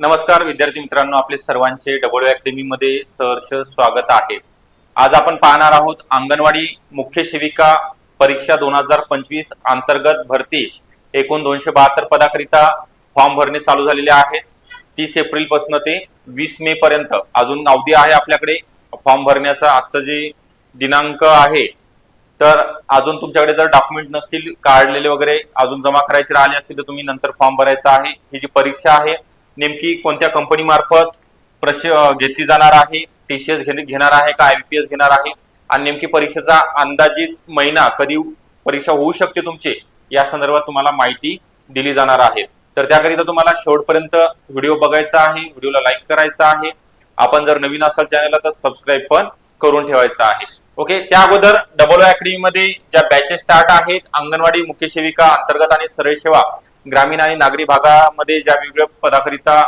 नमस्कार विद्यार्थी मित्रांनो. आपले सर्वांचे डब्ल्यू अकॅडमी मध्ये सहर्ष स्वागत आहे. आज आपण पाहणार आहोत अंगणवाडी मुख्य सेविका परीक्षा दोन हजार पंचवीस अंतर्गत भरती. एकूण दोनशे बहात्तर पदाकरिता फॉर्म भरणे चालू झालेले आहेत. तीस एप्रिलपासून ते वीस मे पर्यंत. अजून अवधी आहे आपल्याकडे फॉर्म भरण्याचा. आजचं जे दिनांक आहे तर अजून तुमच्याकडे जर डॉक्युमेंट नसतील काढलेले वगैरे अजून जमा करायचे राहिले असतील तर तुम्ही नंतर फॉर्म भरायचा आहे. ही जी परीक्षा आहे नेमकी कोणत्या कंपनी मार्फत प्रश घेतली जाणार आहे? टीसीएस घेणार आहे का? आयबीपीएस घेणार आहे? आणि नेमकी परीक्षेचा अंदाजित महिना कधी परीक्षा होऊ शकते तुमची? या संदर्भात तुम्हाला माहिती दिली जाणार आहे. तर त्याकरिता तुम्हाला शेवटपर्यंत व्हिडिओ बघायचा आहे. व्हिडिओला लाईक करायचा आहे. आपण जर नवीन असाल चॅनलला तर सबस्क्राईब पण करून ठेवायचा आहे. ओके त्या अगोदर डबल अकॅडमी मध्ये ज्या बॅचेस स्टार्ट आहेत अंगणवाडी मुख्य सेविका अंतर्गत आणि सरळ सेवा ग्रामीण आणि नागरी भागामध्ये ज्या वेगवेगळ्या पदाकरिता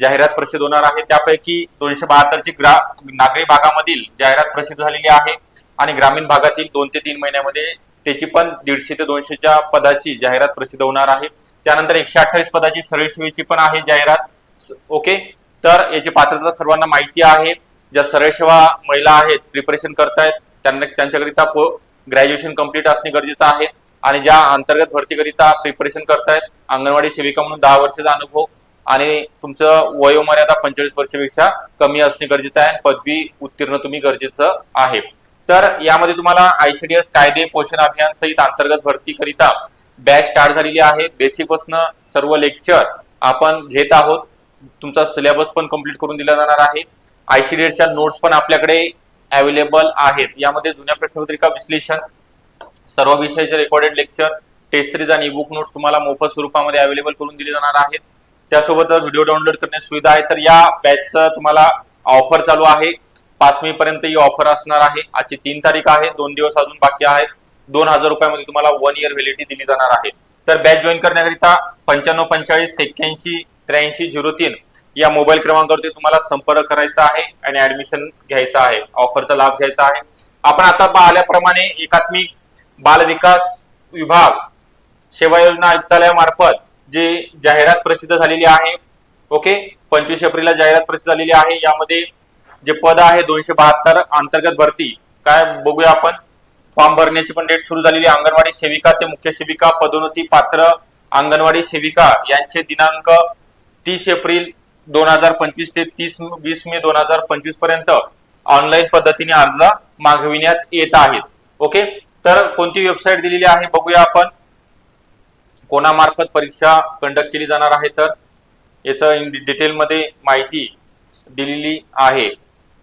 जाहिरात प्रसिद्ध होणार आहे त्यापैकी दोनशे बहात्तरची ग्रा नागरी भागामधील जाहिरात प्रसिद्ध झालेली आहे. आणि ग्रामीण भागातील दोन ते तीन महिन्यामध्ये त्याची पण दीडशे ते दोनशेच्या पदाची जाहिरात प्रसिद्ध होणार आहे. त्यानंतर एकशे अठ्ठावीस पदाची सरळ सेवेची पण आहे जाहिरात. ओके? तर याची पात्रता सर्वांना माहिती आहे. ज्या सरळ सेवा महिला आहेत प्रिपरेशन करतायत त्यांना त्यांच्याकरिता ग्रॅज्युएशन कंप्लीट असणे गरजेचं आहे. आणि ज्या अंतर्गत भरतीकरिता प्रिपरेशन करतायत अंगणवाडी सेविका म्हणून दहा वर्षाचा अनुभव आणि तुमचं वयोमर्यादा पंचेचाळीस वर्षापेक्षा कमी असणे गरजेचं आहे आणि पदवी उत्तीर्ण तुम्ही गरजेचं आहे. तर यामध्ये तुम्हाला आयसीडीएस कायदे पोषण अभियान सहित अंतर्गत भरतीकरिता बॅच स्टार्ट झालेली आहे. बेसिक पासन सर्व लेक्चर आपण घेत आहोत. तुमचा सिलेबस पण कंप्लीट करून दिला जाणार आहे. आयसीडीएसच्या नोट्स पण आपल्याकडे अवेलेबल आहेत. यामध्ये जुन्या प्रश्नपत्रिका विश्लेषण सर्व विषयाचे रेकॉर्डेड लेक्चर टेस्ट सिरीज आणि बुक नोट्स तुम्हाला मोफत स्वरूपामध्ये अवेलेबल करून दिले जाणार आहेत. त्यासोबतच व्हिडिओ डाउनलोड करण्याची सुविधा आहे तर या बॅचचं तुम्हाला ऑफर चालू आहे. पाच मे पर्यंत ही ऑफर असणार आहे. आजची तीन तारीख आहे दोन दिवस अजून बाकी आहेत. दोन हजार रुपयामध्ये तुम्हाला वन इयर व्हॅलिडिटी दिली जाणार आहे. तर बॅच जॉईन करण्याकरिता पंच्याण्णव पंचेचाळीस एक्क्याऐंशी त्र्याऐंशी झिरो तीन या मोबाईल क्रमांकावरती तुम्हाला संपर्क करायचा आहे आणि ऍडमिशन घ्यायचं आहे. ऑफरचा लाभ घ्यायचा आहे. आपण आता पाहिल्याप्रमाणे एकात्मिक बालविकास विभाग सेवा योजना आयुक्तालयामार्फत जे जाहिरात प्रसिद्ध झालेली आहे ओके? पंचवीस एप्रिलला जाहिरात प्रसिद्ध झालेली आहे. यामध्ये जे पद आहे दोनशे बहात्तर अंतर्गत भरती काय बघूया आपण. फॉर्म भरण्याची पण डेट सुरू झालेली आहे. अंगणवाडी सेविका ते मुख्य सेविका पदोन्नती पात्र अंगणवाडी सेविका यांचे दिनांक तीस एप्रिल दोन हजार पंचवीस ते तीस वीस मे दोन हजार पंचवीसपर्यंत ऑनलाईन पद्धतीने अर्ज मागविण्यात येत आहेत ओके? तर कोणती वेबसाईट दिलेली आहे बघूया आपण. कोणामार्फत परीक्षा कंडक्ट केली जाणार आहे तर. याचं डिटेलमध्ये माहिती दिलेली आहे.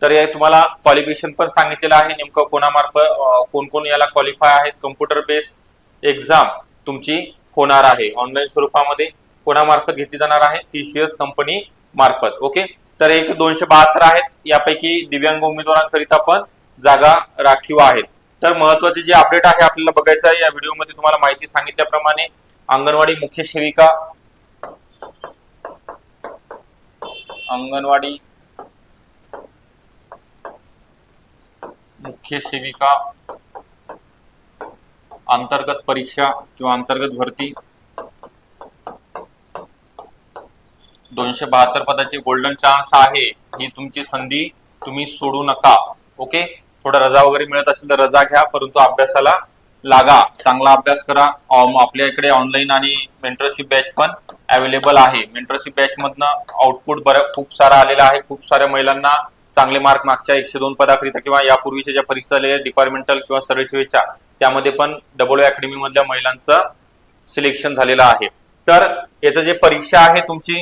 तर हे तुम्हाला क्वालिफिकेशन पण सांगितलेलं आहे. नेमकं कोणामार्फत कोण कोण याला क्वालिफाय आहेत. कम्प्युटर बेस्ड एक्झाम तुमची होणार आहे. ऑनलाईन स्वरूपामध्ये कोणामार्फत घेतली जाणार आहे? टीसीएस कंपनी मार्फत. ओके? तर एक दोनशे बहात्तर आहेत. यापैकी दिव्यांग उमेदवारांकरिता पण जागा राखीव आहेत. तर महत्त्वाचे जे अपडेट आहे आपल्याला बघायचं आहे या व्हिडिओमध्ये तुम्हाला माहिती सांगितल्याप्रमाणे अंगणवाडी मुख्य सेविका अंगणवाडी मुख्य सेविका अंतर्गत परीक्षा किंवा अंतर्गत भरती दोनशे बहात्तर पदाची गोल्डन चान्स आहे ही तुमची संधी तुम्ही सोडू नका ओके थोडा रजा वगैरे मिळत असेल तर रजा घ्या परंतु अभ्यासाला लागा. चांगला अभ्यास करा. आपल्या इकडे ऑनलाईन आणि मेंटरशिप बॅच पण अवेलेबल आहे. मेंटरशिप बॅच मधनं आउटपुट बऱ्या खूप सारा आलेला आहे. खूप साऱ्या महिलांना चांगले मार्क मागच्या एकशे दोन पदाकरिता किंवा यापूर्वीच्या ज्या परीक्षा झालेल्या डिपार्टमेंटल किंवा सरळ सेवेच्या त्यामध्ये पण डब्ल्यू अकॅडमी मधल्या महिलांचं सिलेक्शन झालेलं आहे. तर याचं जे परीक्षा आहे तुमची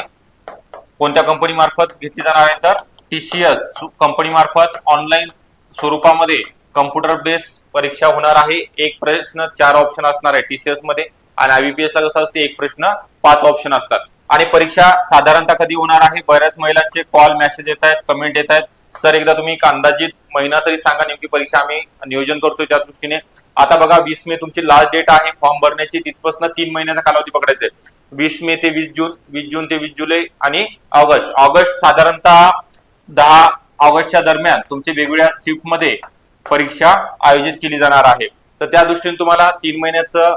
कोणत्या कंपनी मार्फत घेतली जाणार आहे? तर टीसीएस कंपनी मार्फत ऑनलाईन स्वरूपामध्ये कम्प्युटर बेस परीक्षा होणार आहे. एक प्रश्न चार ऑप्शन असणार आहे टीसीएसमध्ये. आणि आयबीपीएस ला कसं असते एक प्रश्न पाच ऑप्शन असतात. आणि परीक्षा साधारणतः कधी होणार आहे? बऱ्याच महिलांचे कॉल मेसेज येत आहेत कमेंट येत आहेत. सर एकदा तुम्ही एक अंदाजित महिना तरी सांगा नेमकी परीक्षा आम्ही नियोजन करतोय त्या दृष्टीने. आता बघा वीस मे तुमची लास्ट डेट आहे. फॉर्म भरण्याची तिथपासून तीन महिन्याचा कालावधी पकडायचा आहे. वीस मे ते वीस जून वीस जून ते वीस जुलै आणि ऑगस्ट. ऑगस्ट साधारणतः दहा ऑगस्टच्या दरम्यान तुमच्या वेगवेगळ्या शिफ्टमध्ये परीक्षा आयोजित केली जाणार आहे. तर त्या दृष्टीने तुम्हाला तीन महिन्याचं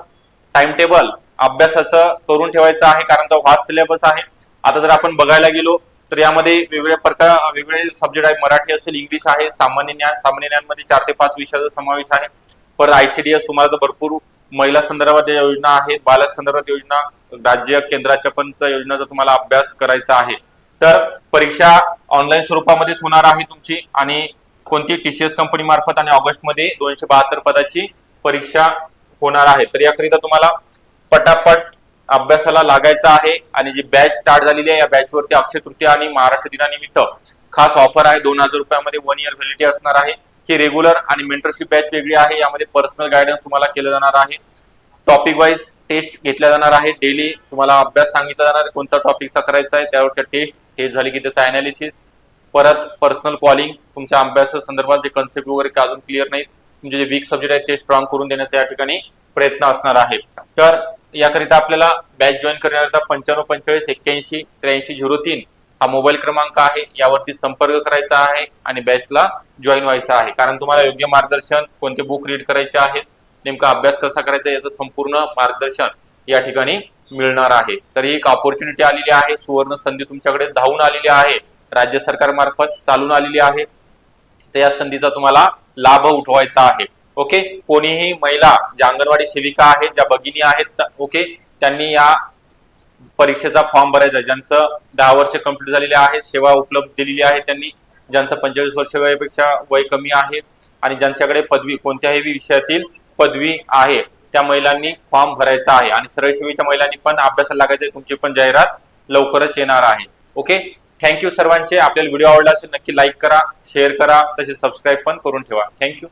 टाइम टेबल अभ्यासाचं करून ठेवायचं आहे कारण तो फास्ट सिलेबस आहे. आता जर आपण बघायला गेलो तर यामध्ये वेगवेगळ्या प्रकार वेगवेगळे सब्जेक्ट आहे मराठी असेल इंग्लिश आहे सामान्य ज्ञान सामान्य ज्ञानमध्ये चार ते पाच विषयाचा समावेश आहे. परत आयसीडीएस तुम्हाला तर भरपूर महिला संदर्भात योजना आहेत बालक संदर्भात योजना राज्य केंद्राच्या पण योजनाचा तुम्हाला अभ्यास करायचा आहे. तर परीक्षा ऑनलाईन स्वरूपामध्येच होणार आहे तुमची आणि कोणती टीसीएस कंपनी मार्फत आणि ऑगस्टमध्ये दोनशे बहात्तर पदाची परीक्षा होणार आहे. तर याकरिता तुम्हाला पटापट अभ्यासाला लागायचं आहे आणि जी बॅच स्टार्ट झालेली आहे या बॅचवरती अक्षय तृतीया आणि महाराष्ट्र दिनानिमित्त खास ऑफर आहे. दोन हजार रुपयामध्ये वन इयर व्हॅलिटी असणार आहे. ही रेग्युलर आणि मेंटरशिप बॅच वेगळी आहे. यामध्ये पर्सनल गायडन्स तुम्हाला केलं जाणार आहे. टॉपिक वाईज टेस्ट घेतल्या जाणार आहे. डेली तुम्हाला अभ्यास सांगितला जाणार कोणता टॉपिकचा करायचा आहे त्यावरच्या टेस्ट टेस्ट झाली की त्याचा अनालिसिस परत पर्सनल कॉलिंग तुमच्या अभ्यासा संदर्भात जे कन्सेप्ट वगैरे का अजून क्लिअर नाहीत तुमचे जे वीक सब्जेक्ट आहेत ते स्ट्रॉंग करून देण्याचा या ठिकाणी प्रयत्न असणार आहे तर याकरिता आपल्याला बॅच जॉईन करण्याकरिता पंच्याण्णव पंचेचाळीस एक्क्याऐंशी त्र्याऐंशी झिरो तीन हा मोबाईल क्रमांक आहे. यावरती संपर्क करायचा आहे आणि बॅचला जॉईन व्हायचा आहे. कारण तुम्हाला योग्य मार्गदर्शन कोणते बुक रीड करायचे आहेत नेमका अभ्यास कसा करायचा याचं संपूर्ण मार्गदर्शन या ठिकाणी मिळणार आहे. तर ही एक ऑपॉर्च्युनिटी आलेली आहे. सुवर्ण संधी तुमच्याकडे धावून आलेली आहे. राज्य सरकार मार्फत चालून आलेली आहे. तर या संधीचा तुम्हाला लाभ उठवायचा आहे. ओके? कोणीही महिला ज्या अंगणवाडी सेविका आहेत ज्या भगिनी आहेत ओके? त्यांनी या परीक्षेचा फॉर्म भरायचा आहे. ज्यांचं दहा वर्ष कंप्लीट झालेले आहे सेवा उपलब्ध दिलेली आहे त्यांनी ज्यांचं पंचेचाळीस वर्ष वयापेक्षा वय कमी आहे आणि ज्यांच्याकडे पदवी कोणत्याही विषयातील पदवी आहे. त्या महिलांनी फॉर्म भरायचा आहे. आणि सरळ सेवेच्या महिलांनी पण अभ्यासाला लागायचं तुमची पण जाहिरात लवकरच येणार आहे. ओके थँक्यू सर्वांचे. आपल्याला व्हिडिओ आवडला असेल नक्की लाईक करा शेअर करा तसेच सबस्क्राईब पण करून ठेवा. थँक्यू